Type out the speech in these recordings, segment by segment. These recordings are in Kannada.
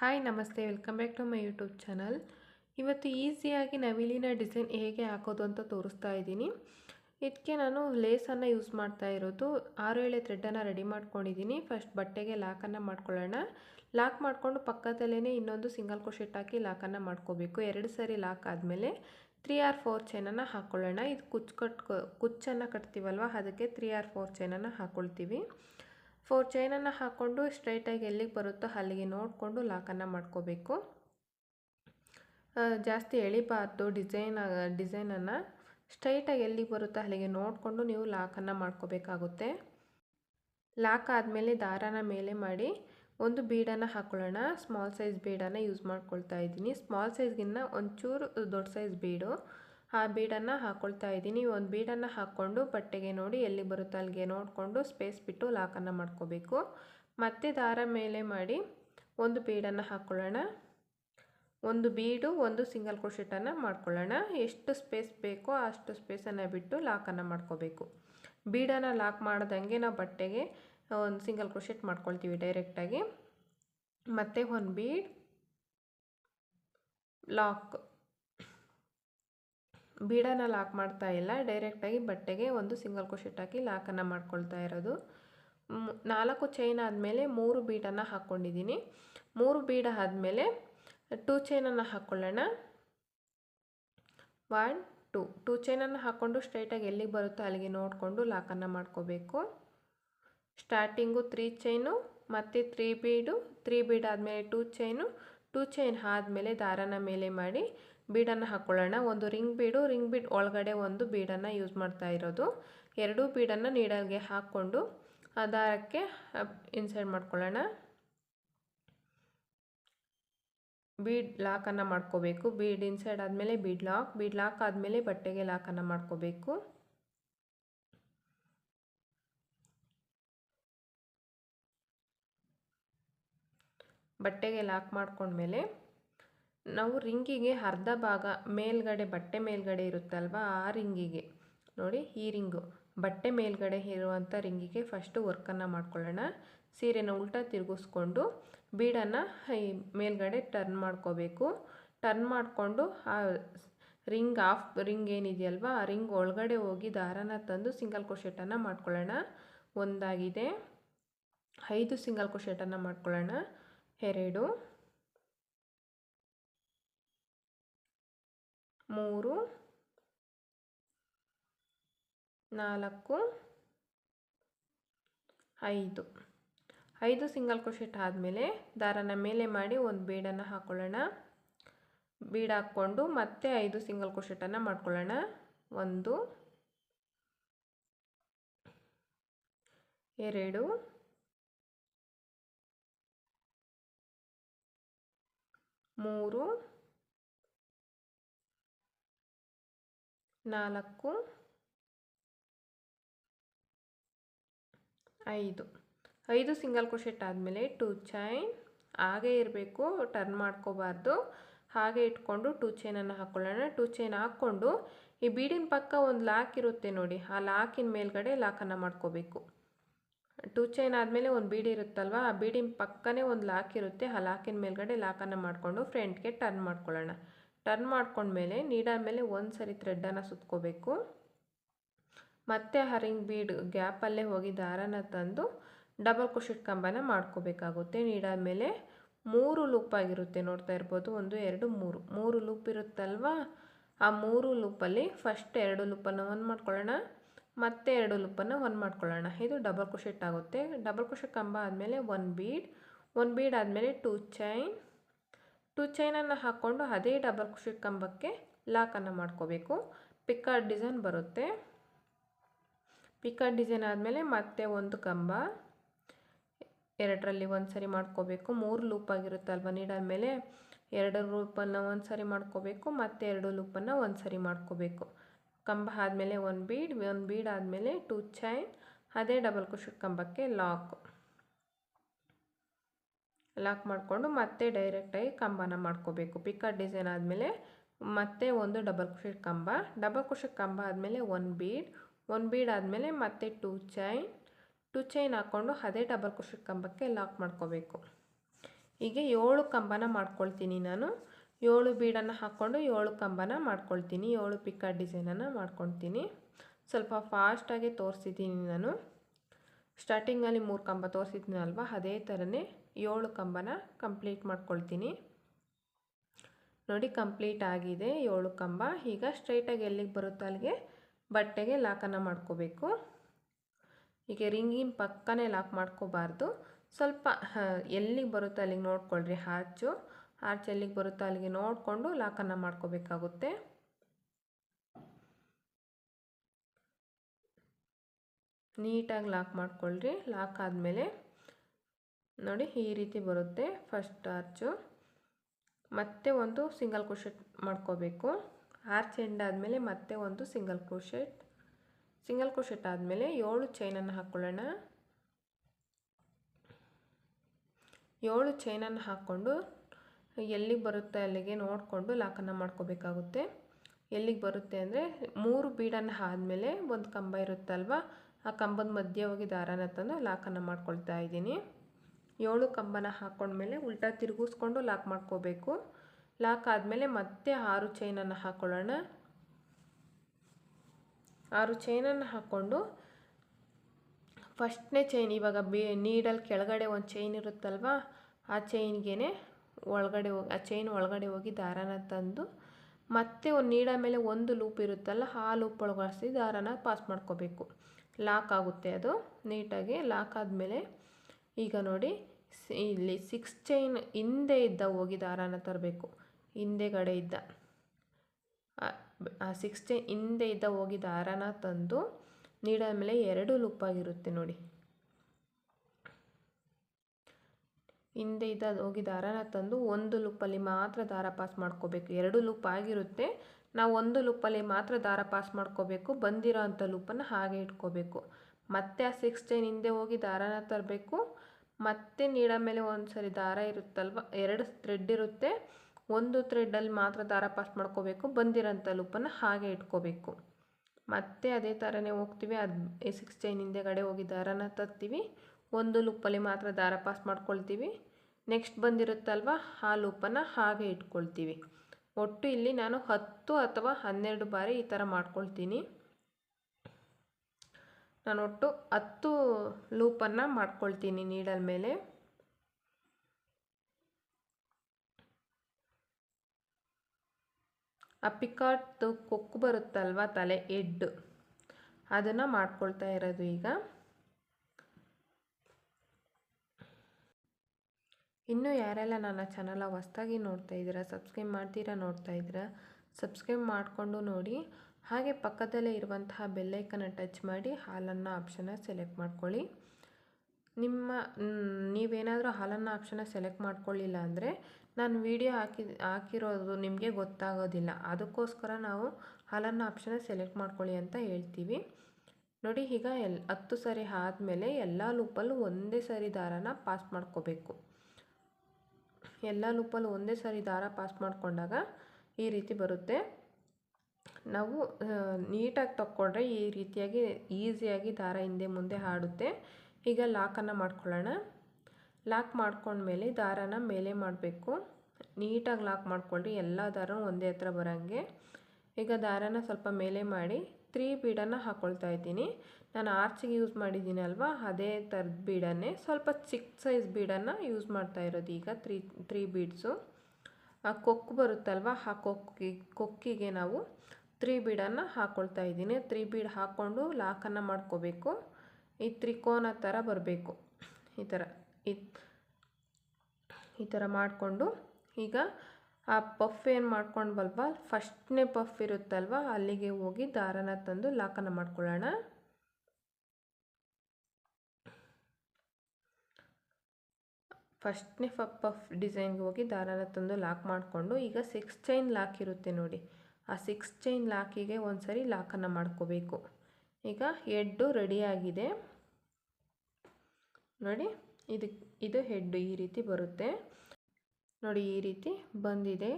ಹಾಯ್ ನಮಸ್ತೆ. Welcome back to my YouTube channel ಇವತ್ತು ಈಸಿಯಾಗಿ ನವಿಲಿನ ಡಿಸೈನ್ ಹೇಗೆ ಹಾಕೋದು ಅಂತ ತೋರಿಸ್ತಾ ಇದ್ದೀನಿ. ಇದಕ್ಕೆ ನಾನು ಲೇಸನ್ನು ಯೂಸ್ ಮಾಡ್ತಾ ಇರೋದು. ಆರು ಏಳೆ ಥ್ರೆಡ್ಡನ್ನು ರೆಡಿ ಮಾಡ್ಕೊಂಡಿದ್ದೀನಿ. ಫಸ್ಟ್ ಬಟ್ಟೆಗೆ ಲಾಕನ್ನು ಮಾಡ್ಕೊಳ್ಳೋಣ. ಲಾಕ್ ಮಾಡಿಕೊಂಡು ಪಕ್ಕದಲ್ಲೇ ಇನ್ನೊಂದು ಸಿಂಗಲ್ ಕ್ರೋಶೆಟ್ ಹಾಕಿ ಲಾಕನ್ನು ಮಾಡ್ಕೋಬೇಕು. ಎರಡು ಸರಿ ಲಾಕ್ ಆದಮೇಲೆ ತ್ರೀ ಆರ್ ಫೋರ್ ಚೈನನ್ನು ಹಾಕ್ಕೊಳ್ಳೋಣ ಇದು ಕುಚ್ಚು ಕಟ್ಕೊ, ಕುಚ್ಚನ್ನು ಕಟ್ತೀವಲ್ವ? ಅದಕ್ಕೆ ತ್ರೀ ಆರ್ ಫೋರ್ ಚೈನನ್ನು ಹಾಕ್ಕೊಳ್ತೀವಿ ಫೋರ್ ಚೈನನ್ನು ಹಾಕ್ಕೊಂಡು ಸ್ಟ್ರೈಟಾಗಿ ಎಲ್ಲಿಗೆ ಬರುತ್ತೋ ಅಲ್ಲಿಗೆ ನೋಡಿಕೊಂಡು ಲಾಕನ್ನು ಮಾಡ್ಕೋಬೇಕು. ಜಾಸ್ತಿ ಎಳಿಬಾರ್ದು ಡಿಸೈನ್ ಡಿಸೈನನ್ನು. ಸ್ಟ್ರೈಟಾಗಿ ಎಲ್ಲಿಗೆ ಬರುತ್ತೋ ಅಲ್ಲಿಗೆ ನೋಡಿಕೊಂಡು ನೀವು ಲಾಕನ್ನು ಮಾಡ್ಕೋಬೇಕಾಗುತ್ತೆ. ಲಾಕ್ ಆದಮೇಲೆ ದಾರಾನ ಮೇಲೆ ಮಾಡಿ ಒಂದು ಬೀಡನ್ನು ಹಾಕ್ಕೊಳ್ಳೋಣ ಸ್ಮಾಲ್ ಸೈಜ್ ಬೀಡನ್ನು ಯೂಸ್ ಮಾಡ್ಕೊಳ್ತಾ ಇದ್ದೀನಿ. ಸ್ಮಾಲ್ ಸೈಜ್ಗಿನ್ನ ಒಂಚೂರು ದೊಡ್ಡ ಸೈಜ್ ಬೀಡು. ಆ ಬೀಡನ್ನು ಹಾಕ್ಕೊಳ್ತಾ ಇದ್ದೀನಿ. ಒಂದು ಬೀಡನ್ನು ಹಾಕ್ಕೊಂಡು ಬಟ್ಟೆಗೆ ನೋಡಿ ಎಲ್ಲಿ ಬರುತ್ತೆ ಅಲ್ಲಿಗೆ ನೋಡಿಕೊಂಡು ಸ್ಪೇಸ್ ಬಿಟ್ಟು ಲಾಕನ್ನು ಮಾಡ್ಕೋಬೇಕು. ಮತ್ತೆ ದಾರ ಮೇಲೆ ಮಾಡಿ ಒಂದು ಬೀಡನ್ನು ಹಾಕ್ಕೊಳ್ಳೋಣ ಒಂದು ಬೀಡು, ಒಂದು ಸಿಂಗಲ್ ಕ್ರೋಶೆಟನ್ನು ಮಾಡ್ಕೊಳ್ಳೋಣ. ಎಷ್ಟು ಸ್ಪೇಸ್ ಬೇಕೋ ಅಷ್ಟು ಸ್ಪೇಸನ್ನು ಬಿಟ್ಟು ಲಾಕನ್ನು ಮಾಡ್ಕೋಬೇಕು. ಬೀಡನ್ನು ಲಾಕ್ ಮಾಡ್ದಂಗೆ ನಾವು ಬಟ್ಟೆಗೆ ಒಂದು ಸಿಂಗಲ್ ಕ್ರೋಶೆಟ್ ಮಾಡ್ಕೊಳ್ತೀವಿ ಡೈರೆಕ್ಟಾಗಿ ಮತ್ತು ಒಂದು ಬೀಡ್ ಲಾಕ್ ಬೀಡನ್ನು ಲಾಕ್ ಮಾಡ್ತಾ ಇಲ್ಲ. ಡೈರೆಕ್ಟಾಗಿ ಬಟ್ಟೆಗೆ ಒಂದು ಸಿಂಗಲ್ ಕ್ರೋಶೆಟ್ ಹಾಕಿ ಲಾಕನ್ನು ಮಾಡ್ಕೊಳ್ತಾ ಇರೋದು. ನಾಲ್ಕು ಚೈನ್ ಆದಮೇಲೆ ಮೂರು ಬೀಡನ್ನು ಹಾಕ್ಕೊಂಡಿದ್ದೀನಿ ಮೂರು ಬೀಡ ಆದಮೇಲೆ ಟೂ ಚೈನನ್ನು ಹಾಕ್ಕೊಳ್ಳೋಣ ಒನ್ ಟೂ ಟೂ ಚೈನನ್ನು ಹಾಕ್ಕೊಂಡು ಸ್ಟ್ರೈಟಾಗಿ ಎಲ್ಲಿಗೆ ಬರುತ್ತೋ ಅಲ್ಲಿಗೆ ನೋಡಿಕೊಂಡು ಲಾಕನ್ನು ಮಾಡ್ಕೋಬೇಕು. ಸ್ಟಾರ್ಟಿಂಗು ತ್ರೀ ಚೈನು ಮತ್ತು ತ್ರೀ ಬೀಡು ತ್ರೀ ಬೀಡ್ ಆದಮೇಲೆ ಟೂ ಚೈನು ಟೂ ಚೈನ್ ಆದಮೇಲೆ ದಾರನ ಮೇಲೆ ಮಾಡಿ ಬೀಡನ್ನು ಹಾಕ್ಕೊಳ್ಳೋಣ ಒಂದು ರಿಂಗ್ ಬೀಡು, ರಿಂಗ್ ಬೀಡ್ ಒಳಗಡೆ ಒಂದು ಬೀಡನ್ನು ಯೂಸ್ ಮಾಡ್ತಾ ಇರೋದು. ಎರಡೂ ಬೀಡನ್ನು ನೀಡಲ್ಗೆ ಹಾಕ್ಕೊಂಡು ಆ ದಾರಕ್ಕೆ ಇನ್ಸೈಡ್ ಮಾಡ್ಕೊಳ್ಳೋಣ. ಬೀಡ್ ಲಾಕನ್ನು ಮಾಡ್ಕೋಬೇಕು. ಬೀಡ್ ಇನ್ಸೈಡ್ ಆದಮೇಲೆ ಬೀಡ್ ಲಾಕ್ ಬೀಡ್ ಲಾಕ್ ಆದಮೇಲೆ ಬಟ್ಟೆಗೆ ಲಾಕನ್ನು ಮಾಡ್ಕೋಬೇಕು. ಬಟ್ಟೆಗೆ ಲಾಕ್ ಮಾಡ್ಕೊಂಡ್ಮೇಲೆ ನಾವು ರಿಂಗಿಗೆ ಅರ್ಧ ಭಾಗ ಮೇಲ್ಗಡೆ ಬಟ್ಟೆ ಮೇಲ್ಗಡೆ ಇರುತ್ತಲ್ವ ಆ ರಿಂಗಿಗೆ. ನೋಡಿ ಈ ರಿಂಗು. ಬಟ್ಟೆ ಮೇಲ್ಗಡೆ ಇರುವಂಥ ರಿಂಗಿಗೆ ಫಸ್ಟು ವರ್ಕನ್ನು ಮಾಡ್ಕೊಳ್ಳೋಣ. ಸೀರೆನ ಉಲ್ಟಾ ತಿರುಗಿಸ್ಕೊಂಡು ಬೀಡನ್ನು ಈ ಮೇಲ್ಗಡೆ ಟರ್ನ್ ಮಾಡ್ಕೋಬೇಕು. ಟರ್ನ್ ಮಾಡಿಕೊಂಡು ಆ ರಿಂಗ್ ಆಫ್ ರಿಂಗ್ ಏನಿದೆಯಲ್ವ ಆ ರಿಂಗ್ ಒಳಗಡೆ ಹೋಗಿ ದಾರನ ತಂದು ಸಿಂಗಲ್ ಕ್ರೋಶೆಟನ್ನು ಮಾಡ್ಕೊಳ್ಳೋಣ. ಒಂದಾಗಿದೆ. ಐದು ಸಿಂಗಲ್ ಕ್ರೋಶೆಟನ್ನು ಮಾಡ್ಕೊಳ್ಳೋಣ. ಎರಡು. ಮೂರು, ನಾಲ್ಕು, ಐದು. ಐದು ಸಿಂಗಲ್ ಕ್ರೋಶೆಟ್ ಆದಮೇಲೆ ದಾರನ ಮೇಲೆ ಮಾಡಿ ಒಂದು ಬೀಡನ್ನು ಹಾಕ್ಕೊಳ್ಳೋಣ ಬೀಡ್ ಹಾಕ್ಕೊಂಡು ಮತ್ತೆ ಐದು ಸಿಂಗಲ್ ಕ್ರೋಶೆಟನ್ನು ಮಾಡ್ಕೊಳ್ಳೋಣ. ಒಂದು, ಎರಡು, ಮೂರು ನಾಲ್ಕು, ಐದು. ಐದು ಸಿಂಗಲ್ ಕ್ರೋಶೆಟ್ ಆದಮೇಲೆ ಟೂ ಚೈನ್ ಹಾಗೆ ಇರಬೇಕು ಟರ್ನ್ ಮಾಡ್ಕೋಬಾರ್ದು. ಹಾಗೆ ಇಟ್ಕೊಂಡು ಟೂ ಚೈನನ್ನು ಹಾಕ್ಕೊಳ್ಳೋಣ ಟೂ ಚೈನ್ ಹಾಕ್ಕೊಂಡು ಈ ಬೀಡಿನ ಪಕ್ಕ ಒಂದು ಲಾಕ್ ಇರುತ್ತೆ ನೋಡಿ, ಆ ಲಾಕಿನ ಮೇಲ್ಗಡೆ ಲಾಕನ್ನು ಮಾಡ್ಕೋಬೇಕು. ಟೂ ಚೈನ್ ಆದಮೇಲೆ ಒಂದು ಬೀಡಿ ಇರುತ್ತಲ್ವ, ಆ ಬೀಡಿನ ಪಕ್ಕನೇ ಒಂದು ಲಾಕ್ ಇರುತ್ತೆ. ಆ ಲಾಕಿನ ಮೇಲ್ಗಡೆ ಲಾಕನ್ನು ಮಾಡಿಕೊಂಡು ಫ್ರಂಟ್ಗೆ ಟರ್ನ್ ಮಾಡ್ಕೊಳ್ಳೋಣ. ಟರ್ನ್ ಮಾಡ್ಕೊಂಡ್ಮೇಲೆ ನೀಡಾದ ಮೇಲೆ ಒಂದು ಸರಿ ಥ್ರೆಡ್ಡನ್ನು ಸುತ್ಕೋಬೇಕು. ಮತ್ತೆ ಹರಿಂಗ್ ರಿಂಗ್ ಬೀಡ್ ಗ್ಯಾಪಲ್ಲೇ ಹೋಗಿ ದಾರನ ತಂದು ಡಬಲ್ ಕುಶಿಟ್ ಕಂಬನ ಮಾಡ್ಕೋಬೇಕಾಗುತ್ತೆ. ನೀಡಾದ ಮೇಲೆ ಮೂರು ಲೂಪ್ ಆಗಿರುತ್ತೆ ನೋಡ್ತಾ ಇರ್ಬೋದು. ಒಂದು, ಎರಡು, ಮೂರು. ಮೂರು ಲೂಪ್ ಇರುತ್ತಲ್ವ? ಆ ಮೂರು ಲೂಪಲ್ಲಿ ಫಸ್ಟ್ ಎರಡು ಲೂಪನ್ನು ಒಂದು ಮಾಡ್ಕೊಳ್ಳೋಣ. ಮತ್ತೆ ಎರಡು ಲೂಪನ್ನು ಒನ್ ಮಾಡ್ಕೊಳ್ಳೋಣ. ಇದು ಡಬಲ್ ಕ್ರೋಶೆಟ್ ಆಗುತ್ತೆ. ಡಬಲ್ ಕ್ರೋಶೆಟ್ ಕಂಬ ಆದಮೇಲೆ ಒನ್ ಬೀಡ್ ಒನ್ ಬೀಡ್ ಆದಮೇಲೆ ಟೂ ಚೈನ್ ಟೂ ಚೈನನ್ನು ಹಾಕ್ಕೊಂಡು ಅದೇ ಡಬಲ್ ಕುಶಿ ಕಂಬಕ್ಕೆ ಲಾಕನ್ನು ಮಾಡ್ಕೋಬೇಕು. ಪಿಕಾರ್ಡ್ ಡಿಸೈನ್ ಬರುತ್ತೆ. ಪಿಕಾರ್ಡ್ ಡಿಸೈನ್ ಆದಮೇಲೆ ಮತ್ತೆ ಒಂದು ಕಂಬ. ಎರಡರಲ್ಲಿ ಒಂದು ಸರಿ ಮಾಡ್ಕೋಬೇಕು. ಮೂರು ಲೂಪ್ ಆಗಿರುತ್ತಲ್ವ ನೀಡಾದಮೇಲೆ ಎರಡು ಲೂಪನ್ನು ಒಂದು ಸರಿ ಮಾಡ್ಕೋಬೇಕು, ಮತ್ತು ಎರಡು ಲೂಪನ್ನು ಒಂದು ಸರಿ ಮಾಡ್ಕೋಬೇಕು. ಕಂಬ ಆದಮೇಲೆ ಒಂದು ಬೀಡ್ ಒಂದು ಬೀಡ್ ಆದಮೇಲೆ ಟು ಚೈನ್, ಅದೇ ಡಬಲ್ ಕುಶಿ ಕಂಬಕ್ಕೆ ಲಾಕ್. ಲಾಕ್ ಮಾಡಿಕೊಂಡು ಮತ್ತೆ ಡೈರೆಕ್ಟಾಗಿ ಕಂಬನ ಮಾಡ್ಕೋಬೇಕು. ಪಿಕಾರ್ಡ್ ಡಿಸೈನ್ ಆದಮೇಲೆ ಮತ್ತೆ ಒಂದು ಡಬಲ್ ಕ್ರೋಶೆಟ್ ಕಂಬ. ಡಬಲ್ ಕ್ರೋಶೆಟ್ ಕಂಬ ಆದಮೇಲೆ ಒನ್ ಬೀಡ್ ಒನ್ ಬೀಡ್ ಆದಮೇಲೆ ಮತ್ತೆ ಟೂ ಚೈನ್ ಟೂ ಚೈನ್ ಹಾಕ್ಕೊಂಡು ಅದೇ ಡಬಲ್ ಕ್ರೋಶೆಟ್ ಕಂಬಕ್ಕೆ ಲಾಕ್ ಮಾಡ್ಕೋಬೇಕು. ಹೀಗೆ ಏಳು ಕಂಬನ ಮಾಡ್ಕೊಳ್ತೀನಿ ನಾನು. ಏಳು ಬೀಡನ್ನು ಹಾಕ್ಕೊಂಡು ಏಳು ಕಂಬನ ಮಾಡ್ಕೊಳ್ತೀನಿ. ಏಳು ಪಿಕಟ್ ಡಿಸೈನನ್ನು ಮಾಡ್ಕೊಳ್ತೀನಿ. ಸ್ವಲ್ಪ ಫಾಸ್ಟಾಗಿ ತೋರಿಸಿದ್ದೀನಿ ನಾನು. ಸ್ಟಾರ್ಟಿಂಗಲ್ಲಿ ಮೂರು ಕಂಬ ತೋರಿಸಿದ್ದೀನಲ್ವ ಅದೇ ಥರನೇ ಏಳು ಕಂಬನ ಕಂಪ್ಲೀಟ್ ಮಾಡ್ಕೊಳ್ತೀನಿ. ನೋಡಿ ಕಂಪ್ಲೀಟ್ ಆಗಿದೆ ಏಳು ಕಂಬ. ಈಗ ಸ್ಟ್ರೈಟಾಗಿ ಎಲ್ಲಿಗೆ ಬರುತ್ತೋ ಅಲ್ಲಿಗೆ ಬಟ್ಟೆಗೆ ಲಾಕನ್ನು ಮಾಡ್ಕೋಬೇಕು. ಹೀಗೆ ರಿಂಗಿನ ಪಕ್ಕನೇ ಲಾಕ್ ಮಾಡ್ಕೋಬಾರ್ದು. ಸ್ವಲ್ಪ ಎಲ್ಲಿಗೆ ಬರುತ್ತೋ ಅಲ್ಲಿಗೆ ನೋಡ್ಕೊಳ್ರಿ ಹಾರ್ಚು ಹಾರ್ಚ್ ಎಲ್ಲಿಗೆ ಬರುತ್ತೋ ಅಲ್ಲಿಗೆ ನೋಡಿಕೊಂಡು ಲಾಕನ್ನು ಮಾಡ್ಕೋಬೇಕಾಗುತ್ತೆ. ನೀಟಾಗಿ ಲಾಕ್ ಮಾಡ್ಕೊಳ್ರಿ. ಲಾಕ್ ಆದಮೇಲೆ ನೋಡಿ ಈ ರೀತಿ ಬರುತ್ತೆ ಫಸ್ಟ್ ಆರ್ಚು ಮತ್ತೆ ಒಂದು ಸಿಂಗಲ್ ಕ್ರೋಶೆಟ್ ಮಾಡ್ಕೋಬೇಕು. ಆರ್ಚ್ ಎಂಡ್ ಆದಮೇಲೆ ಮತ್ತೆ ಒಂದು ಸಿಂಗಲ್ ಕ್ರೋಶೆಟ್ ಸಿಂಗಲ್ ಕ್ರೋಶೆಟ್ ಆದಮೇಲೆ ಏಳು ಚೈನನ್ನು ಹಾಕ್ಕೊಳ್ಳೋಣ ಏಳು ಚೈನನ್ನು ಹಾಕ್ಕೊಂಡು ಎಲ್ಲಿಗೆ ಬರುತ್ತೆ ಅಲ್ಲಿಗೆ ನೋಡಿಕೊಂಡು ಲಾಕನ್ನು ಮಾಡ್ಕೋಬೇಕಾಗುತ್ತೆ. ಎಲ್ಲಿಗೆ ಬರುತ್ತೆ ಅಂದರೆ ಮೂರು ಬೀಡನ್ನು ಆದಮೇಲೆ ಒಂದು ಕಂಬ ಇರುತ್ತಲ್ವ, ಆ ಕಂಬದ ಮಧ್ಯೆ ಹೋಗಿ ದಾರನ ತಂದು ಲಾಕನ್ನು ಮಾಡ್ಕೊಳ್ತಾ ಇದ್ದೀನಿ. ಏಳು ಕಂಬನ ಹಾಕ್ಕೊಂಡ್ಮೇಲೆ ಉಲ್ಟಾ ತಿರುಗಿಸ್ಕೊಂಡು ಲಾಕ್ ಮಾಡ್ಕೋಬೇಕು. ಲಾಕ್ ಆದಮೇಲೆ ಮತ್ತೆ ಆರು ಚೈನನ್ನು ಹಾಕ್ಕೊಳ್ಳೋಣ ಆರು ಚೈನನ್ನು ಹಾಕ್ಕೊಂಡು ಫಸ್ಟ್ನೇ ಚೈನ್ ಇವಾಗ ಬಿ ನೀಡಲ್ಲಿ ಕೆಳಗಡೆ ಒಂದು ಚೈನ್ ಇರುತ್ತಲ್ವ? ಆ ಚೈನ್ಗೆ ಒಳಗಡೆ ಹೋಗಿ, ಆ ಚೈನ್ ಒಳಗಡೆ ಹೋಗಿ ದಾರನ ತಂದು ಮತ್ತೆ ಒಂದು ನೀಡ ಮೇಲೆ ಒಂದು ಲೂಪ್ ಇರುತ್ತಲ್ಲ, ಆ ಲೂಪ್ ಒಳಗಡಿಸಿ ದಾರನ ಪಾಸ್ ಮಾಡ್ಕೋಬೇಕು. ಲಾಕ್ ಆಗುತ್ತೆ ಅದು. ನೀಟಾಗಿ ಲಾಕ್ ಆದಮೇಲೆ ಈಗ ನೋಡಿ ಇಲ್ಲಿ ಸಿಕ್ಸ್ ಚೈನ್ ಹಿಂದೆ ಇದ್ದ ಹೋಗಿ ದಾರಾನ ತರಬೇಕು. ಹಿಂದೆಗಡೆ ಇದ್ದ. ಆ ಸಿಕ್ಸ್ ಚೈನ್ ಹಿಂದೆ ಇದ್ದ ಹೋಗಿ ದಾರಾನ ತಂದು ನೀಡಾದ ಮೇಲೆ ಎರಡು ಲೂಪಾಗಿರುತ್ತೆ ನೋಡಿ. ಹಿಂದೆ ಇದ್ದ ಹೋಗಿ ದಾರಾನ ತಂದು ಒಂದು ಲೂಪಲ್ಲಿ ಮಾತ್ರ ದಾರ ಪಾಸ್ ಮಾಡ್ಕೋಬೇಕು. ಎರಡು ಲೂಪ್ ಆಗಿರುತ್ತೆ. ನಾವು ಒಂದು ಲೂಪಲ್ಲಿ ಮಾತ್ರ ದಾರ ಪಾಸ್ ಮಾಡ್ಕೋಬೇಕು. ಬಂದಿರೋ ಅಂಥ ಲೂಪನ್ನು ಹಾಗೆ ಇಟ್ಕೋಬೇಕು. ಮತ್ತೆ ಆ ಸಿಕ್ಸ್ ಚೈನ್ ಹಿಂದೆ ಹೋಗಿ ದಾರಾನ ತರಬೇಕು. ಮತ್ತೆ ನೀಡ ಮೇಲೆ ಒಂದು ಸರಿ ದಾರ ಇರುತ್ತಲ್ವ? ಎರಡು ಥ್ರೆಡ್ ಇರುತ್ತೆ. ಒಂದು ಥ್ರೆಡ್ಡಲ್ಲಿ ಮಾತ್ರ ದಾರ ಪಾಸ್ ಮಾಡ್ಕೋಬೇಕು. ಬಂದಿರೋಂಥ ಲೂಪನ್ನು ಹಾಗೆ ಇಟ್ಕೋಬೇಕು. ಮತ್ತೆ ಅದೇ ಥರನೇ ಹೋಗ್ತೀವಿ. ಅದು ಸಿಕ್ಸ್ ಚೈನ್ ಹಿಂದೆಗಡೆ ಹೋಗಿ ದಾರನ ತರ್ತೀವಿ. ಒಂದು ಲೂಪಲ್ಲಿ ಮಾತ್ರ ದಾರ ಪಾಸ್ ಮಾಡ್ಕೊಳ್ತೀವಿ. ನೆಕ್ಸ್ಟ್ ಬಂದಿರುತ್ತಲ್ವ? ಆ ಲೂಪನ್ನು ಹಾಗೆ ಇಟ್ಕೊಳ್ತೀವಿ. ಒಟ್ಟು ಇಲ್ಲಿ ನಾನು ಹತ್ತು ಅಥವಾ ಹನ್ನೆರಡು ಬಾರಿ ಈ ಥರ ಮಾಡ್ಕೊಳ್ತೀನಿ. ನಾನು ಒಟ್ಟು ಹತ್ತು ಲೂಪನ್ನು ಮಾಡ್ಕೊಳ್ತೀನಿ ನೀಡಲ್ ಮೇಲೆ. ಆ ಪಿಕಾಟ್ದು ಕೊಕ್ಕು ಬರುತ್ತಲ್ವ ತಲೆ ಎಡ್ ಅದನ್ನು ಮಾಡ್ಕೊಳ್ತಾ ಇರೋದು ಈಗ. ಇನ್ನೂ ಯಾರೆಲ್ಲ ನನ್ನ ಚಾನಲ ಹೊಸ್ದಾಗಿ ನೋಡ್ತಾ ಇದ್ದೀರಾ, ಸಬ್ಸ್ಕ್ರೈಬ್ ಮಾಡ್ತೀರಾ ನೋಡ್ತಾ ಇದ್ದೀರಾ, ಸಬ್ಸ್ಕ್ರೈಬ್ ಮಾಡಿಕೊಂಡು ನೋಡಿ. ಹಾಗೆ ಪಕ್ಕದಲ್ಲೇ ಇರುವಂತಹ ಬೆಲ್ಲೈಕನ್ನ ಟಚ್ ಮಾಡಿ ಹಾಲನ್ನು ಆಪ್ಷನ್ನ ಸೆಲೆಕ್ಟ್ ಮಾಡ್ಕೊಳ್ಳಿ. ನಿಮ್ಮ ನೀವೇನಾದರೂ ಹಾಲನ್ನು ಆಪ್ಷನ್ನ ಸೆಲೆಕ್ಟ್ ಮಾಡ್ಕೊಳ್ಳಿಲ್ಲ ಅಂದರೆ ನಾನು ವಿಡಿಯೋ ಹಾಕಿ, ಹಾಕಿರೋದು ನಿಮಗೆ ಗೊತ್ತಾಗೋದಿಲ್ಲ. ಅದಕ್ಕೋಸ್ಕರ ನಾವು ಹಾಲನ್ನು ಆಪ್ಷನ್ನ ಸೆಲೆಕ್ಟ್ ಮಾಡ್ಕೊಳ್ಳಿ ಅಂತ ಹೇಳ್ತೀವಿ. ನೋಡಿ, ಈಗ ಎಲ್, ಹತ್ತು ಸರಿ ಆದಮೇಲೆ ಎಲ್ಲ ಲೂಪಲ್ಲೂ ಒಂದೇ ಸರಿ ದಾರನ ಪಾಸ್ ಮಾಡ್ಕೋಬೇಕು. ಎಲ್ಲ ಲೂಪಲ್ಲೂ ಒಂದೇ ಸರಿ ದಾರ ಪಾಸ್ ಮಾಡಿಕೊಂಡಾಗ ಈ ರೀತಿ ಬರುತ್ತೆ. ನಾವು ನೀಟಾಗಿ ತಕ್ಕೊಂಡ್ರೆ ಈ ರೀತಿಯಾಗಿ ಈಸಿಯಾಗಿ ದಾರ ಹಿಂದೆ ಮುಂದೆ ಹಾಡುತ್ತೆ. ಈಗ ಲಾಕನ್ನು ಮಾಡ್ಕೊಳ್ಳೋಣ. ಲಾಕ್ ಮಾಡ್ಕೊಂಡ್ಮೇಲೆ ದಾರನ ಮೇಲೆ ಮಾಡಬೇಕು. ನೀಟಾಗಿ ಲಾಕ್ ಮಾಡ್ಕೊಂಡ್ರೆ ಎಲ್ಲ ದಾರ ಒಂದೇ ಹತ್ರ ಬರೋಂಗೆ. ಈಗ ದಾರನ ಸ್ವಲ್ಪ ಮೇಲೆ ಮಾಡಿ ತ್ರೀ ಬೀಡನ್ನು ಹಾಕ್ಕೊಳ್ತಾ ಇದ್ದೀನಿ. ನಾನು ಆರ್ಚಿಗೆ ಯೂಸ್ ಮಾಡಿದ್ದೀನಿ ಅಲ್ವಾ? ಅದೇ ಥರದ ಬೀಡನ್ನೇ. ಸ್ವಲ್ಪ ಚಿಕ್ಕ ಸೈಜ್ ಬೀಡನ್ನು ಯೂಸ್ ಮಾಡ್ತಾ ಇರೋದು ಈಗ ತ್ರೀ ತ್ರೀ ಬೀಡ್ಸು. ಆ ಕೊಕ್ಕು ಬರುತ್ತಲ್ವ? ಆ ಕೊಕ್ಕಿ ಕೊಕ್ಕಿಗೆ ನಾವು ತ್ರೀ ಬೀಡನ್ನು ಹಾಕ್ಕೊಳ್ತಾ ಇದ್ದೀನಿ. ತ್ರೀ ಬೀಡ್ ಹಾಕ್ಕೊಂಡು ಲಾಕನ್ನು ಮಾಡ್ಕೋಬೇಕು. ಈ ತ್ರಿಕೋನ ಥರ ಬರಬೇಕು. ಈ ಥರ ಈ ಥರ ಮಾಡಿಕೊಂಡು ಈಗ ಆ ಪಫ್ ಏನು ಮಾಡ್ಕೊಂಡ್ವಲ್ವ? ಫಸ್ಟ್ನೇ ಪಫ್ ಇರುತ್ತಲ್ವ? ಅಲ್ಲಿಗೆ ಹೋಗಿ ದಾರನ ತಂದು ಲಾಕನ್ನು ಮಾಡ್ಕೊಳ್ಳೋಣ. ಫಸ್ಟ್ನೇ ಪಫ್ ಪಫ್ ಡಿಸೈನ್ಗೆ ಹೋಗಿ ದಾರನ ತಂದು ಲಾಕ್ ಮಾಡಿಕೊಂಡು ಈಗ ಸಿಕ್ಸ್ ಚೈನ್ ಲಾಕ್ ಇರುತ್ತೆ ನೋಡಿ. ಆ ಸಿಕ್ಸ್ ಚೈನ್ ಲಾಕಿಗೆ ಒಂದು ಸರಿ ಲಾಕನ್ನು ಮಾಡ್ಕೋಬೇಕು. ಈಗ ಹೆಡ್ಡು ರೆಡಿಯಾಗಿದೆ. ನೋಡಿ, ಇದು ಇದು ಹೆಡ್ಡು ಈ ರೀತಿ ಬರುತ್ತೆ. ನೋಡಿ, ಈ ರೀತಿ ಬಂದಿದೆ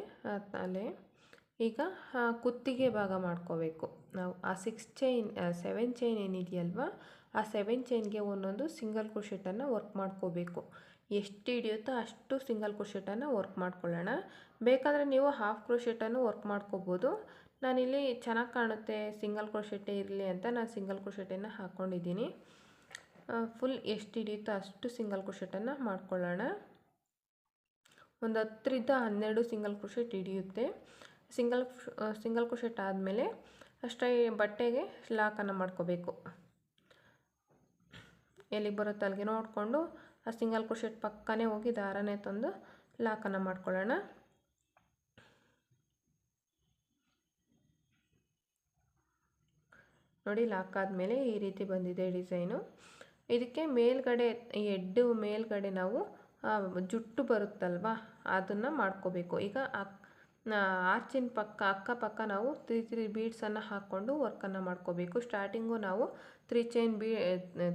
ತಲೆ ಈಗ ಕುತ್ತಿಗೆ ಭಾಗ ಮಾಡ್ಕೋಬೇಕು. ನಾವು ಆ ಸಿಕ್ಸ್ ಚೈನ್ ಸೆವೆನ್ ಚೈನ್ ಏನಿದೆಯಲ್ವ, ಆ ಸೆವೆನ್ ಚೈನ್ಗೆ ಒಂದೊಂದು ಸಿಂಗಲ್ ಕ್ರೋಶೆಟನ್ನು ವರ್ಕ್ ಮಾಡ್ಕೋಬೇಕು. ಎಷ್ಟು ಹಿಡಿಯುತ್ತೋ ಅಷ್ಟು ಸಿಂಗಲ್ ಕ್ರೋಶೆಟನ್ನು ವರ್ಕ್ ಮಾಡ್ಕೊಳ್ಳೋಣ. ಬೇಕಾದರೆ ನೀವು ಹಾಫ್ ಕ್ರೋಶೆಟನ್ನು ವರ್ಕ್ ಮಾಡ್ಕೋಬೋದು. ನಾನಿಲ್ಲಿ ಚೆನ್ನಾಗಿ ಕಾಣುತ್ತೆ ಸಿಂಗಲ್ ಕ್ರೋಶೆಟೆ ಇರಲಿ ಅಂತ ನಾನು ಸಿಂಗಲ್ ಕ್ರೋಶೆಟನ್ನು ಹಾಕ್ಕೊಂಡಿದ್ದೀನಿ ಫುಲ್ ಎಷ್ಟು ಹಿಡಿಯುತ್ತೋ ಅಷ್ಟು ಸಿಂಗಲ್ ಕ್ರೋಶೆಟನ್ನು ಮಾಡ್ಕೊಳ್ಳೋಣ. ಒಂದು ಹತ್ತರಿಂದ ಹನ್ನೆರಡು ಸಿಂಗಲ್ ಕ್ರೋಶೆಟ್ ಹಿಡಿಯುತ್ತೆ. ಸಿಂಗಲ್ ಸಿಂಗಲ್ ಕ್ರೋಶೆಟ್ ಆದಮೇಲೆ ಅಷ್ಟೇ ಬಟ್ಟೆಗೆ ಲಾಕನ್ನು ಮಾಡ್ಕೋಬೇಕು. ಎಲ್ಲಿಗೆ ಬರುತ್ತೆ ಅಲ್ಲಿಗೆ ನೋಡಿಕೊಂಡು ಆ ಸಿಂಗಲ್ ಕ್ರೋಶೆಟ್ ಪಕ್ಕನೆ ಹೋಗಿ ದಾರನೇ ತಂದು ಲಾಕನ್ನು ಮಾಡ್ಕೊಳ್ಳೋಣ. ನೋಡಿ, ಲಾಕ್ ಆದಮೇಲೆ ಈ ರೀತಿ ಬಂದಿದೆ ಡಿಸೈನು. ಇದಕ್ಕೆ ಮೇಲ್ಗಡೆ ಎಡ್ಡು ಮೇಲ್ಗಡೆ ನಾವು ಜುಟ್ಟು ಬರುತ್ತಲ್ವ, ಅದನ್ನು ಮಾಡ್ಕೋಬೇಕು. ಈಗ ಆರ್ಚಿನ ಪಕ್ಕ, ಅಕ್ಕಪಕ್ಕ ನಾವು ತ್ರೀ ತ್ರೀ ಬೀಡ್ಸನ್ನು ಹಾಕ್ಕೊಂಡು ವರ್ಕನ್ನು ಮಾಡ್ಕೋಬೇಕು. ಸ್ಟಾರ್ಟಿಂಗು ನಾವು ತ್ರೀ ಚೈನ್ ಬೀ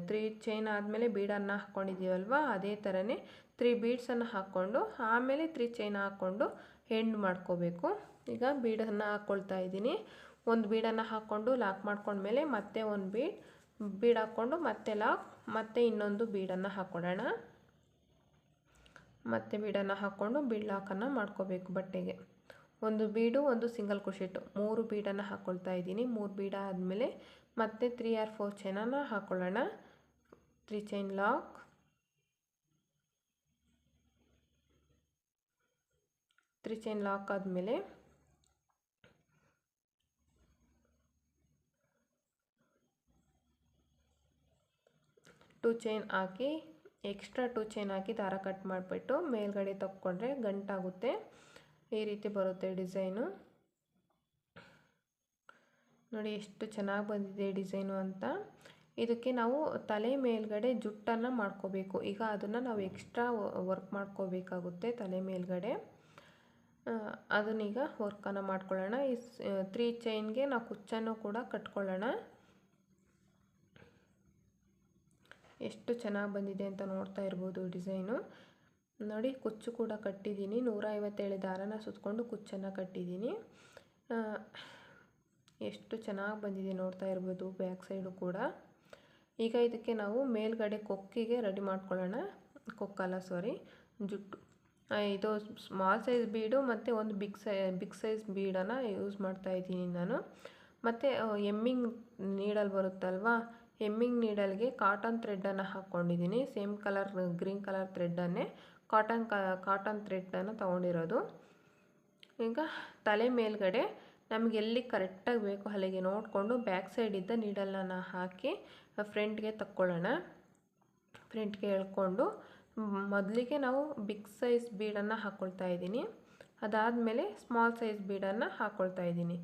ತ್ರೀ ಚೈನ್ ಆದಮೇಲೆ ಬೀಡನ್ನು ಹಾಕ್ಕೊಂಡಿದ್ದೀವಲ್ವ ಅದೇ ಥರನೇ ತ್ರೀ ಬೀಡ್ಸನ್ನು ಹಾಕ್ಕೊಂಡು, ಆಮೇಲೆ ತ್ರೀ ಚೈನ್ ಹಾಕ್ಕೊಂಡು ಹೆಂಡ್ ಮಾಡ್ಕೋಬೇಕು. ಈಗ ಬೀಡನ್ನು ಹಾಕ್ಕೊಳ್ತಾ ಇದ್ದೀನಿ. ಒಂದು ಬೀಡನ್ನು ಹಾಕ್ಕೊಂಡು ಲಾಕ್ ಮಾಡ್ಕೊಂಡ್ಮೇಲೆ ಮತ್ತೆ ಒಂದು ಬೀಡ್ ಬೀಡ್ ಹಾಕ್ಕೊಂಡು ಮತ್ತೆ ಲಾಕ್ ಮತ್ತೆ ಇನ್ನೊಂದು ಬೀಡನ್ನು ಹಾಕ್ಕೊಡೋಣ ಮತ್ತೆ ಬೀಡನ್ನು ಹಾಕ್ಕೊಂಡು ಬೀಡ್ ಲಾಕನ್ನು ಮಾಡ್ಕೋಬೇಕು ಬಟ್ಟೆಗೆ. ಒಂದು ಬೀಡು ಒಂದು ಸಿಂಗಲ್ ಕುಶಿಟ್ಟು ಮೂರು ಬೀಡನ್ನು ಹಾಕ್ಕೊಳ್ತಾ ಇದ್ದೀನಿ. ಮೂರು ಬೀಡ ಆದಮೇಲೆ ಮತ್ತೆ ತ್ರೀ ಆರ್ ಫೋರ್ ಚೈನನ್ನು ಹಾಕ್ಕೊಳ್ಳೋಣ three chain lock three chain lock ಆದಮೇಲೆ ಟೂ ಚೈನ್ ಹಾಕಿ ಎಕ್ಸ್ಟ್ರಾ ಟೂ ಚೈನ್ ಹಾಕಿ ದಾರ ಕಟ್ ಮಾಡಿಬಿಟ್ಟು ಮೇಲ್ಗಡೆ ತಕ್ಕೊಂಡ್ರೆ ಗಂಟಾಗುತ್ತೆ. ಈ ರೀತಿ ಬರುತ್ತೆ ಡಿಸೈನು ನೋಡಿ ಎಷ್ಟು ಚೆನ್ನಾಗಿ ಬಂದಿದೆ ಡಿಸೈನು ಅಂತ. ಇದಕ್ಕೆ ನಾವು ತಲೆ ಮೇಲ್ಗಡೆ ಜುಟ್ಟನ್ನು ಮಾಡ್ಕೋಬೇಕು. ಈಗ ಅದನ್ನು ನಾವು ಎಕ್ಸ್ಟ್ರಾ ವರ್ಕ್ ಮಾಡ್ಕೋಬೇಕಾಗುತ್ತೆ ತಲೆ ಮೇಲ್ಗಡೆ. ಅದನ್ನೀಗ ವರ್ಕನ್ನು ಮಾಡ್ಕೊಳ್ಳೋಣ. ಈ ತ್ರೀ ಚೈನ್ಗೆ ನಾವು ಕುಚ್ಚನ್ನು ಕೂಡ ಕಟ್ಕೊಳ್ಳೋಣ. ಎಷ್ಟು ಚೆನ್ನಾಗಿ ಬಂದಿದೆ ಅಂತ ನೋಡ್ತಾ ಇರ್ಬೋದು ಡಿಸೈನು. ನೋಡಿ, ಕುಚ್ಚು ಕೂಡ ಕಟ್ಟಿದ್ದೀನಿ. ನೂರ ಐವತ್ತೇಳು ದಾರನ ಸುತ್ತಕೊಂಡು ಕುಚ್ಚನ್ನು ಕಟ್ಟಿದ್ದೀನಿ. ಎಷ್ಟು ಚೆನ್ನಾಗಿ ಬಂದಿದೆ ನೋಡ್ತಾ ಇರ್ಬೋದು ಬ್ಯಾಕ್ ಸೈಡು ಕೂಡ. ಈಗ ಇದಕ್ಕೆ ನಾವು ಮೇಲ್ಗಡೆ ಕೊಕ್ಕಿಗೆ ರೆಡಿ ಮಾಡ್ಕೊಳ್ಳೋಣ. ಕೊಕ್ಕಲ್ಲ ಸಾರಿ ಜುಟ್ಟು. ಇದು ಸ್ಮಾಲ್ ಸೈಜ್ ಬೀಡು ಮತ್ತು ಒಂದು ಬಿಗ್ ಸೈ ಬಿಗ್ ಸೈಜ್ ಬೀಡನ್ನು ಯೂಸ್ ಮಾಡ್ತಾ ಇದ್ದೀನಿ ನಾನು. ಮತ್ತು ಎಮ್ಮಿಂಗ್ ನೀಡಲ್ ಬರುತ್ತಲ್ವಾ? ಎಮ್ಮಿಂಗ್ ನೀಡಲ್ಗೆ ಕಾಟನ್ ಥ್ರೆಡ್ಡನ್ನು ಹಾಕ್ಕೊಂಡಿದ್ದೀನಿ. ಸೇಮ್ ಕಲರ್ ಗ್ರೀನ್ ಕಲರ್ ಥ್ರೆಡ್ಡನ್ನೇ ಕಾಟನ್ ಕಾಟನ್ ಥ್ರೆಡ್ಡನ್ನು ತೊಗೊಂಡಿರೋದು. ಈಗ ತಲೆ ಮೇಲ್ಗಡೆ ನಮಗೆ ಎಲ್ಲಿ ಕರೆಕ್ಟಾಗಿ ಬೇಕು ಅಲ್ಲಿಗೆ ನೋಡಿಕೊಂಡು ಬ್ಯಾಕ್ ಸೈಡಿದ್ದ ನೀಡಲನ್ನು ಹಾಕಿ ಫ್ರಂಟ್ಗೆ ತಕ್ಕೊಳ್ಳೋಣ. ಫ್ರಂಟ್ಗೆ ಎಳ್ಕೊಂಡು ಮೊದಲಿಗೆ ನಾವು ಬಿಗ್ ಸೈಜ್ ಬೀಡನ್ನು ಹಾಕ್ಕೊಳ್ತಾ ಇದ್ದೀನಿ. ಅದಾದಮೇಲೆ ಸ್ಮಾಲ್ ಸೈಜ್ ಬೀಡನ್ನು ಹಾಕ್ಕೊಳ್ತಾ ಇದ್ದೀನಿ.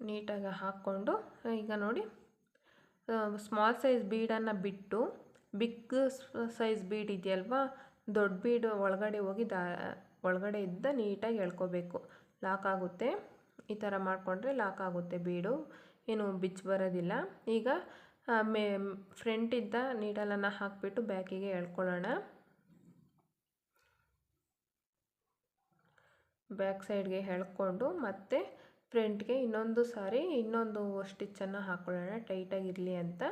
ನೀಟಾಗಿ ಹಾಕ್ಕೊಂಡು, ಈಗ ನೋಡಿ ಸ್ಮಾಲ್ ಸೈಜ್ ಬೀಡನ್ನು ಬಿಟ್ಟು ಬಿಗ್ ಸೈಜ್ ಬೀಡ್ ಇದೆಯಲ್ವಾ? ದೊಡ್ಡ ಬೀಡು ಒಳಗಡೆ ಹೋಗಿ ದಾ ಒಳಗಡೆ ಇದ್ದ ನೀಟಾಗಿ ಎಳ್ಕೋಬೇಕು. ಲಾಕ್ ಆಗುತ್ತೆ. ಈ ಥರ ಮಾಡಿಕೊಂಡ್ರೆ ಲಾಕ್ ಆಗುತ್ತೆ ಬೀಡು. ಏನು ಬಿಚ್ಚಿ ಬರೋದಿಲ್ಲ. ಈಗ ಮೇ ಫ್ರಂಟಿದ್ದ ನೀಡಲನ್ನು ಹಾಕಿಬಿಟ್ಟು ಬ್ಯಾಕಿಗೆ ಎಳ್ಕೊಳ್ಳೋಣ. ಬ್ಯಾಕ್ ಸೈಡ್ಗೆ ಎಳ್ಕೊಂಡು ಮತ್ತೆ ಫ್ರಂಟ್ಗೆ ಇನ್ನೊಂದು ಸಾರಿ ಇನ್ನೊಂದು ಸ್ಟಿಚ್ಚನ್ನು ಹಾಕ್ಕೊಳ್ಳೋಣ ಟೈಟಾಗಿರಲಿ ಅಂತ.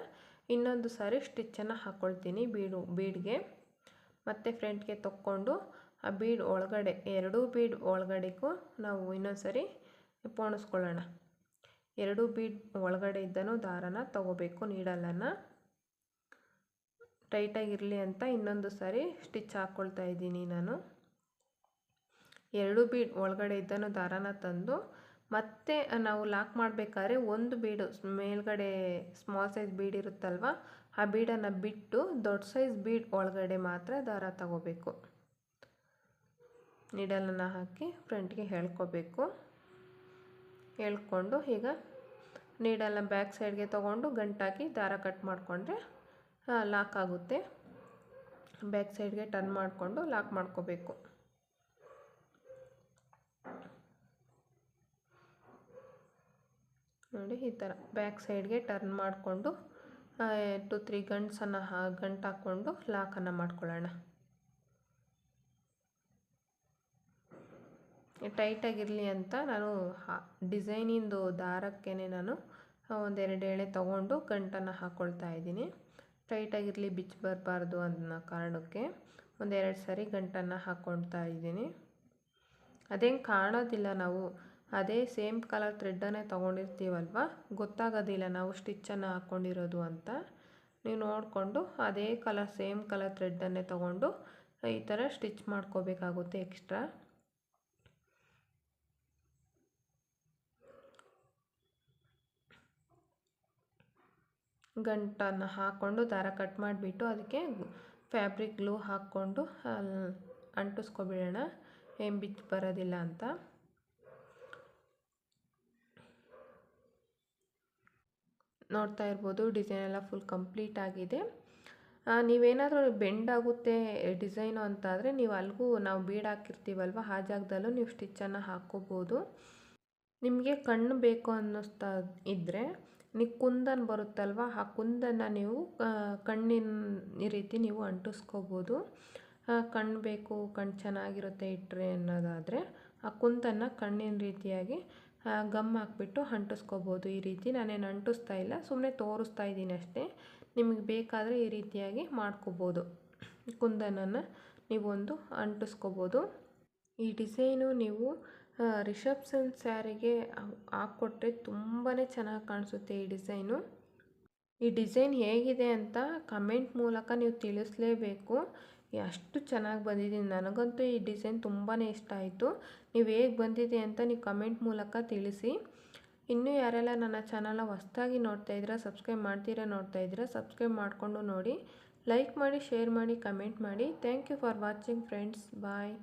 ಇನ್ನೊಂದು ಸಾರಿ ಸ್ಟಿಚ್ಚನ್ನು ಹಾಕ್ಕೊಳ್ತೀನಿ ಬೀಡು, ಬೀಡ್ಗೆ. ಮತ್ತು ಫ್ರಂಟ್ಗೆ ತಕ್ಕೊಂಡು ಆ ಬೀಡ್ ಒಳಗಡೆ, ಎರಡೂ ಬೀಡ್ ಒಳಗಡೆಗೂ ನಾವು ಇನ್ನೊಂದು ಸರಿ ಪೋಣಿಸ್ಕೊಳ್ಳೋಣ ಎರಡೂ ಬೀಡ್ ಒಳಗಡೆ ಇದ್ದನು ದಾರನ ತಗೋಬೇಕು ನೀಡಲನ್ನು ಟೈಟಾಗಿರಲಿ ಅಂತ ಇನ್ನೊಂದು ಸಾರಿ ಸ್ಟಿಚ್ ಹಾಕ್ಕೊಳ್ತಾ ಇದ್ದೀನಿ ನಾನು. ಎರಡು ಬೀಡ್ ಒಳಗಡೆ ಇದ್ದನು ದಾರನ ತಂದು, ಮತ್ತೆ ನಾವು ಲಾಕ್ ಮಾಡಬೇಕಾದ್ರೆ ಒಂದು ಬೀಡು ಮೇಲ್ಗಡೆ ಸ್ಮಾಲ್ ಸೈಜ್ ಬೀಡ್ ಇರುತ್ತಲ್ವ, ಆ ಬೀಡನ್ನು ಬಿಟ್ಟು ದೊಡ್ಡ ಸೈಜ್ ಬೀಡ್ ಒಳಗಡೆ ಮಾತ್ರ ದಾರ ತಗೋಬೇಕು. ನೀಡಲನ್ನು ಹಾಕಿ ಫ್ರಂಟ್ಗೆ ಎಳ್ಕೊಬೇಕು ಹೇಳ್ಕೊಂಡು ಈಗ ನೀಡಲ್ಲ ಬ್ಯಾಕ್ ಸೈಡ್ಗೆ ತೊಗೊಂಡು ಗಂಟಾಕಿ ದಾರ ಕಟ್ ಮಾಡಿಕೊಂಡ್ರೆ ಲಾಕ್ ಆಗುತ್ತೆ. ಬ್ಯಾಕ್ ಸೈಡ್ಗೆ ಟರ್ನ್ ಮಾಡಿಕೊಂಡು ಲಾಕ್ ಮಾಡ್ಕೋಬೇಕು. ನೋಡಿ ಈ ಥರ ಬ್ಯಾಕ್ ಸೈಡ್ಗೆ ಟರ್ನ್ ಮಾಡಿಕೊಂಡು ಟು ತ್ರೀ ಗಂಟ್ಸನ್ನು ಗಂಟು ಹಾಕ್ಕೊಂಡು ಲಾಕನ್ನು ಮಾಡ್ಕೊಳ್ಳೋಣ. ಟೈಟಾಗಿರಲಿ ಅಂತ ನಾನು ಡಿಸೈನಿಂದು ದಾರಕ್ಕೇ ನಾನು ಒಂದೆರಡು ಎಳೆ ತೊಗೊಂಡು ಗಂಟನ್ನು ಹಾಕ್ಕೊಳ್ತಾ ಇದ್ದೀನಿ. ಟೈಟಾಗಿರಲಿ ಬಿಚ್ಚಿ ಬರಬಾರ್ದು ಅನ್ನೋ ಕಾರಣಕ್ಕೆ ಒಂದೆರಡು ಸರಿ ಗಂಟನ್ನು ಹಾಕ್ಕೊಳ್ತಾ ಇದ್ದೀನಿ. ಅದೇನು ಕಾಣೋದಿಲ್ಲ ನಾವು. ಅದೇ ಸೇಮ್ ಕಲರ್ ಥ್ರೆಡ್ಡನ್ನೇ ತೊಗೊಂಡಿರ್ತೀವಲ್ವ? ಗೊತ್ತಾಗೋದಿಲ್ಲ ನಾವು ಸ್ಟಿಚ್ಚನ್ನು ಹಾಕ್ಕೊಂಡಿರೋದು ಅಂತ. ನೀವು ನೋಡಿಕೊಂಡು ಅದೇ ಕಲರ್ ಸೇಮ್ ಕಲರ್ ಥ್ರೆಡ್ಡನ್ನೇ ತೊಗೊಂಡು ಈ ಥರ ಸ್ಟಿಚ್ ಮಾಡ್ಕೋಬೇಕಾಗುತ್ತೆ ಎಕ್ಸ್ಟ್ರಾ. ಗಂಟನ್ನು ಹಾಕ್ಕೊಂಡು ದಾರ ಕಟ್ ಮಾಡಿಬಿಟ್ಟು ಅದಕ್ಕೆ ಫ್ಯಾಬ್ರಿಕ್ ಗ್ಲೂ ಹಾಕ್ಕೊಂಡು ಅಂಟಿಸ್ಕೊಬಿಡೋಣ. ಏನು ಬಿಚ್ಚಿ ಬರೋದಿಲ್ಲ ಅಂತ. ನೋಡ್ತಾ ಇರ್ಬೋದು ಡಿಸೈನ್ ಎಲ್ಲ ಫುಲ್ ಕಂಪ್ಲೀಟ್ ಆಗಿದೆ. ನೀವೇನಾದರೂ ಬೆಂಡ್ ಆಗುತ್ತೆ ಡಿಸೈನು ಅಂತಾದರೆ ನೀವು ಅಲ್ಲಿಗೂ ನಾವು ಬೀಡ್ ಹಾಕಿರ್ತೀವಲ್ವ, ಆ ಜಾಗದಲ್ಲೂ ನೀವು ಸ್ಟಿಚ್ಚನ್ನು ಹಾಕ್ಕೋಬೋದು. ನಿಮಗೆ ಕಣ್ಣು ಬೇಕು ಅನ್ನಿಸ್ತಾ ಇದ್ದರೆ ನೀವು ಕುಂದನ್ ಬರುತ್ತಲ್ವ? ಆ ಕುಂದನ್ನ ನೀವು ಕಣ್ಣಿನ ರೀತಿ ನೀವು ಅಂಟಿಸ್ಕೋಬೋದು. ಕಣ್ಣು ಬೇಕು ಕಣ್ಣು ಚೆನ್ನಾಗಿರುತ್ತೆ ಇಟ್ಟರೆ ಅನ್ನೋದಾದರೆ ಆ ಕುಂದನ್ನ ಕಣ್ಣಿನ ರೀತಿಯಾಗಿ ಗಮ್ ಹಾಕ್ಬಿಟ್ಟು ಅಂಟಿಸ್ಕೋಬೋದು. ಈ ರೀತಿ ನಾನೇನು ಅಂಟಿಸ್ತಾ ಇಲ್ಲ ಸುಮ್ಮನೆ ತೋರಿಸ್ತಾ ಇದ್ದೀನಿ ಅಷ್ಟೇ. ನಿಮಗೆ ಬೇಕಾದರೆ ಈ ರೀತಿಯಾಗಿ ಮಾಡ್ಕೋಬೋದು. ಕುಂದನನ್ನು ನೀವೊಂದು ಅಂಟಿಸ್ಕೋಬೋದು. ಈ ಡಿಸೈನು ನೀವು ರಿಸೆಪ್ಷನ್ ಸ್ಯಾರಿಗೆ ಹಾಕ್ಕೊಟ್ರೆ ತುಂಬಾ ಚೆನ್ನಾಗಿ ಕಾಣಿಸುತ್ತೆ ಈ ಡಿಸೈನು. ಈ ಡಿಸೈನ್ ಹೇಗಿದೆ ಅಂತ ಕಮೆಂಟ್ ಮೂಲಕ ನೀವು ತಿಳಿಸಲೇಬೇಕು. ಅಷ್ಟು ಚೆನ್ನಾಗಿ ಬಂದಿದೆ ನನಗಂತೂ ಈ ಡಿಸೈನ್ ತುಂಬಾ ಇಷ್ಟ ಆಯಿತು. ನೀವು ಹೇಗೆ ಬಂದಿದೆ ಅಂತ ನೀವು ಕಮೆಂಟ್ ಮೂಲಕ ತಿಳಿಸಿ. ಇನ್ನೂ ಯಾರೆಲ್ಲ ನನ್ನ ಚಾನಲ್ನ ಹೊಸ್ದಾಗಿ ನೋಡ್ತಾ ಇದ್ದೀರಾ, ಸಬ್ಸ್ಕ್ರೈಬ್ ಮಾಡ್ತೀರಾ ನೋಡ್ತಾ ಇದ್ದೀರಾ, ಸಬ್ಸ್ಕ್ರೈಬ್ ಮಾಡಿಕೊಂಡು ನೋಡಿ. ಲೈಕ್ ಮಾಡಿ, ಶೇರ್ ಮಾಡಿ, ಕಮೆಂಟ್ ಮಾಡಿ. Thank you for watching friends. Bye.